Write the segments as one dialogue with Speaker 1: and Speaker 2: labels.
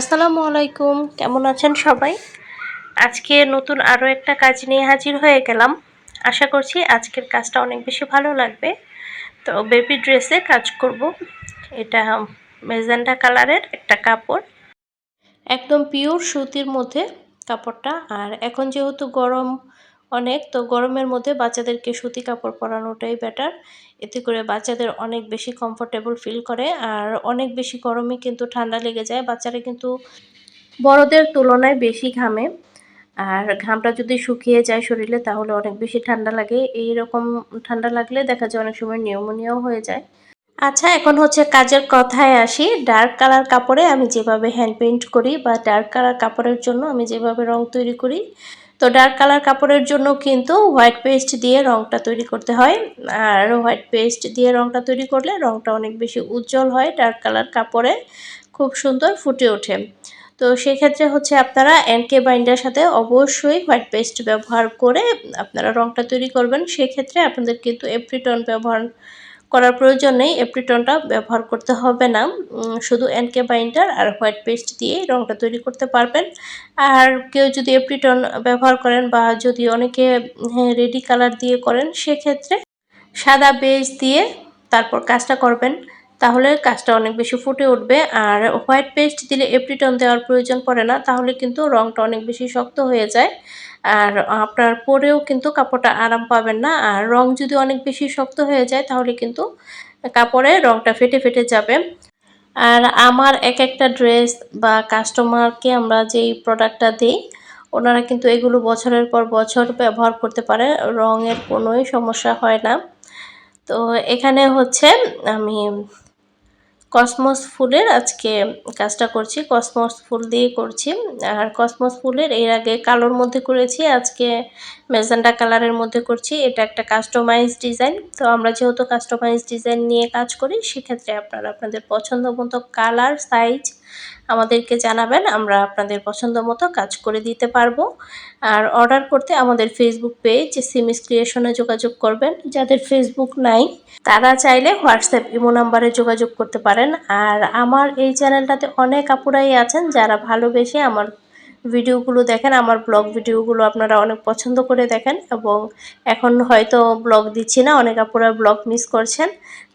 Speaker 1: আসসালামু আলাইকুম কেমন আছেন সবাই? আজকে নতুন আরও একটা কাজ নিয়ে হাজির হয়ে গেলাম। আশা করছি আজকের কাজটা অনেক বেশি ভালো লাগবে। তো বেবি ড্রেসে কাজ করব। এটা মেজেন্ডা কালারের একটা কাপড়। একদম পিওর সুতির মধ্যে কাপড়টা। আর এখন যেহেতু গরম অনেক। তো গরমের মধ্যে বাচ্চাদেরকে সুতি কাপড় পরানোটাই বেটার এতে করে বাচ্চাদের অনেক বেশি কমফোর্টেবল ফিল করে। আর অনেক বেশি গরমে কিন্তু ঠান্ডা লেগে যায়। বাচ্চারা কিন্তু বড়দের তুলনায় বেশি ঘামে। আর ঘামটা যদি শুকিয়ে যায় শরীরে, তাহলে অনেক বেশি ঠান্ডা লাগে। এই রকম ঠান্ডা লাগলে দেখা যায় অনেক সময় নিউমোনিয়াও হয়ে যায়। আচ্ছা এখন হচ্ছে কাজের কথায় আসি। ডার্ক কালার কাপড়ে আমি যেভাবে হ্যান্ড পেন্ট করি বা ডার্ক কালার কাপড়ের জন্য আমি যেভাবে রং তৈরি করি তো ডার্ক কালার কাপড়ের জন্য কিন্তু হোয়াইট পেস্ট দিয়ে রংটা তৈরি করতে হয়। আর হোয়াইট পেস্ট দিয়ে রংটা তৈরি করলে রংটা অনেক বেশি উজ্জ্বল হয় ডার্ক কালার কাপড়ে, খুব সুন্দর ফুটে ওঠে। তো সেক্ষেত্রে হচ্ছে আপনারা এনকে বাইন্ডার সাথে অবশ্যই হোয়াইট পেস্ট ব্যবহার করে আপনারা রংটা তৈরি করবেন। সেক্ষেত্রে আপনাদের কিন্তু এপ্রিটন ব্যবহার করার প্রয়োজন নেই এপ্রিটনটা ব্যবহার করতে হবে না। শুধু এনকে বাইন্ডার আর হোয়াইট পেস্ট দিয়ে রঙটা তৈরি করতে পারবেন। আর কেউ যদি এপ্রিটন ব্যবহার করেন বা যদি অনেকে রেডি কালার দিয়ে করেন, সেক্ষেত্রে সাদা বেজ দিয়ে তারপর কাজটা করবেন। তাহলে কাজটা অনেক বেশি ফুটে উঠবে। আর হোয়াইট পেস্ট দিলে এপ্রিটন দেওয়ার প্রয়োজন পড়ে না, তাহলে কিন্তু রঙটা অনেক বেশি শক্ত হয়ে যায়। আর আপনার পরেও কিন্তু কাপড়টা আরাম পাবেন না। আর রং যদি অনেক বেশি শক্ত হয়ে যায়, তাহলে কিন্তু কাপড়ে রংটা ফেটে ফেটে যাবে। আর আমার এক একটা ড্রেস বা কাস্টমারকে আমরা যেই প্রোডাক্টটা দিই, ওনারা কিন্তু এগুলো বছরের পর বছর ব্যবহার করতে পারে, রঙের কোনোই সমস্যা হয় না। তো এখানে হচ্ছে আমি কসমস ফুলের আজকে কাজটা করছি। কসমস ফুল দিয়ে করছি। আর কসমস ফুলের এর আগে কালোর মধ্যে করেছি আজকে মেজেন্ডা কালারের মধ্যে করছি। এটা একটা কাস্টমাইজ ডিজাইন তো আমরা যেহেতু কাস্টমাইজ ডিজাইন নিয়ে কাজ করি, সেক্ষেত্রে আপনারা আপনাদের পছন্দ মতো কালার সাইজ আমাদেরকে জানাবেন। আমরা আপনাদের পছন্দ মতো কাজ করে দিতে পারব। আর অর্ডার করতে আমাদের ফেসবুক পেজ সিমিস ক্রিয়েশনে যোগাযোগ করবেন। যাদের ফেসবুক নাই, তারা চাইলে হোয়াটসঅ্যাপ ইমো নাম্বারে যোগাযোগ করতে পারেন। আর আমার এই চ্যানেলটাতে অনেক আপুরাই আছেন, যারা ভালোবেসে আমার ভিডিওগুলো দেখেন, আমার ব্লগ ভিডিওগুলো আপনারা অনেক পছন্দ করে দেখেন এবং এখন হয়তো ব্লগ দিচ্ছি না, অনেক আপুরা ব্লগ মিস করছেন।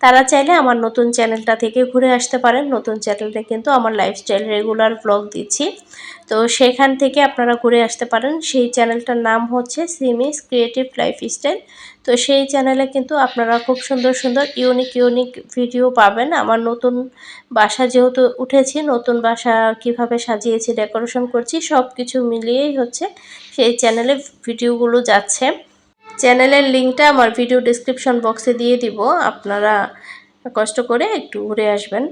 Speaker 1: তারা চাইলে আমার নতুন চ্যানেলটা থেকে ঘুরে আসতে পারেন, নতুন চ্যানেলে কিন্তু আমার লাইফস্টাইল রেগুলার ব্লগ দিচ্ছি। তো সেখান থেকে আপনারা ঘুরে আসতে পারেন, সেই চ্যানেলটার নাম হচ্ছে সিমিস ক্রিয়েটিভ লাইফস্টাইল তো সেই চ্যানেলে কিন্তু আপনারা খুব সুন্দর সুন্দর ইউনিক ইউনিক ভিডিও পাবেন। আমার নতুন বাসা যেহেতু উঠেছি, নতুন বাসা কীভাবে সাজিয়েছি ডেকোরেশন করছি সব কিছু মিলিয়েই হচ্ছে সেই চ্যানেলে ভিডিওগুলো যাচ্ছে। চ্যানেলের লিঙ্কটা আমার ভিডিও ডিসক্রিপশন বক্সে দিয়ে দিব। আপনারা কষ্ট করে একটু ঘুরে আসবেন।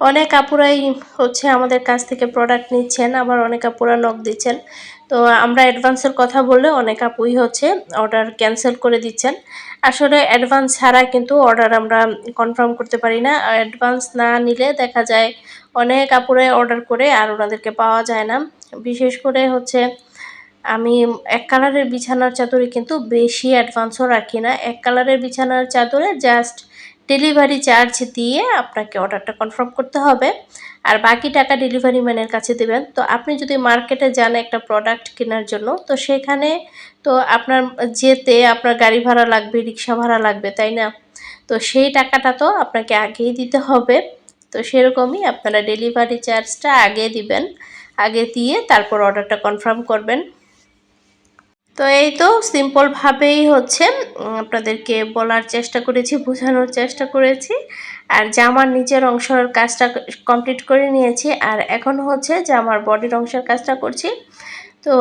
Speaker 1: অনেক আপুরাই হচ্ছে আমাদের কাছ থেকে প্রোডাক্ট নিচ্ছেন, আবার অনেক আপুরা নখ দিচ্ছেন। তো আমরা অ্যাডভান্সের কথা বললে অনেক আপুই হচ্ছে অর্ডার ক্যান্সেল করে দিচ্ছেন। আসলে অ্যাডভান্স ছাড়া কিন্তু অর্ডার আমরা কনফার্ম করতে পারি না। অ্যাডভান্স না নিলে দেখা যায় অনেক আপুরাই অর্ডার করে আর ওনাদেরকে পাওয়া যায় না। বিশেষ করে হচ্ছে আমি এক কালারের বিছানার চাদরে কিন্তু বেশি অ্যাডভান্সও রাখি না। এক কালারের বিছানার চাদরে জাস্ট ডেলিভারি চার্জ দিয়ে আপনাকে অর্ডারটা কনফার্ম করতে হবে। আর বাকি টাকা ডেলিভারি ম্যানের কাছে দেবেন। তো আপনি যদি মার্কেটে যান একটা প্রোডাক্ট কেনার জন্য, তো সেখানে তো আপনার যেতে আপনার গাড়ি ভাড়া লাগবে, রিক্সা ভাড়া লাগবে, তাই না? তো সেই টাকাটা তো আপনাকে আগেই দিতে হবে। তো সেরকমই আপনারা ডেলিভারি চার্জটা আগে দিবেন। আগে দিয়ে তারপর অর্ডারটা কনফার্ম করবেন। তো এই তো সিম্পলভাবেই হচ্ছে আপনাদেরকে বলার চেষ্টা করেছি, বোঝানোর চেষ্টা করেছি। আর জামার নিচের অংশের কাজটা কমপ্লিট করে নিয়েছি। আর এখন হচ্ছে জামার বডির অংশের কাজটা করছি। তো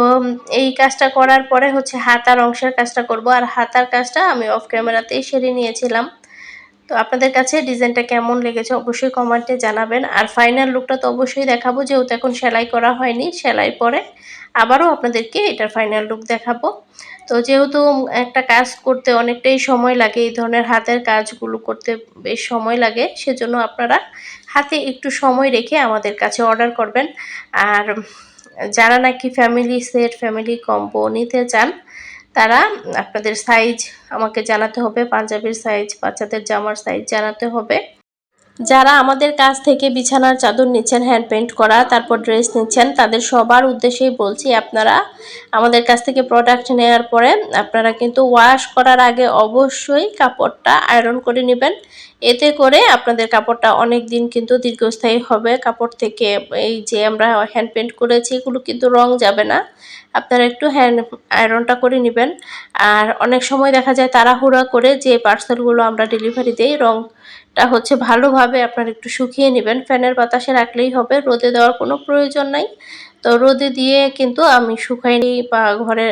Speaker 1: এই কাজটা করার পরে হচ্ছে হাতার অংশের কাজটা করব। আর হাতার কাজটা আমি অফ ক্যামেরাতেই সেরে নিয়েছিলাম। তো আপনাদের কাছে ডিজাইনটা কেমন লেগেছে অবশ্যই কমেন্টে জানাবেন। আর ফাইনাল লুকটা তো অবশ্যই দেখাবো, যেহেতু এখন সেলাই করা হয়নি, সেলাই পরে আবারও আপনাদেরকে এটার ফাইনাল লুক দেখাবো। তো যেহেতু একটা কাজ করতে অনেকটাই সময় লাগে, এই ধরনের হাতের কাজগুলো করতে বেশ সময় লাগে, সেজন্য আপনারা হাতে একটু সময় রেখে আমাদের কাছে অর্ডার করবেন। আর যারা নাকি ফ্যামিলি সেট ফ্যামিলি কম্বো নিতে চান তারা আপনাদের সাইজ আমাকে জানাতে হবে পাঞ্জাবির সাইজ বাচ্চাদের জামার সাইজ জানাতে হবে। যারা আমাদের কাছ থেকে বিছানার চাদর নিচ্ছেন হ্যান্ড পেন্ট করা, তারপর ড্রেস নিচ্ছেন, তাদের সবার উদ্দেশ্যেই বলছি আপনারা আমাদের কাছ থেকে প্রোডাক্ট নেওয়ার পরে আপনারা কিন্তু ওয়াশ করার আগে অবশ্যই কাপড়টা আয়রন করে নেবেন। এতে করে আপনাদের কাপড়টা অনেক দিন কিন্তু দীর্ঘস্থায়ী হবে। কাপড় থেকে এই যে আমরা হ্যান্ড পেন্ট করেছি, এগুলো কিন্তু রং যাবে না। আপনারা একটু হ্যান্ড আয়রনটা করে নেবেন। আর অনেক সময় দেখা যায় তাড়াহুড়া করে যে পার্সেলগুলো আমরা ডেলিভারি দিই রংটা হচ্ছে ভালোভাবে আপনারা একটু শুকিয়ে নেবেন। ফ্যানের বাতাসে রাখলেই হবে, রোদে দেওয়ার কোনো প্রয়োজন নাই। তো রোদে দিয়ে কিন্তু আমি শুকাইনি বা ঘরে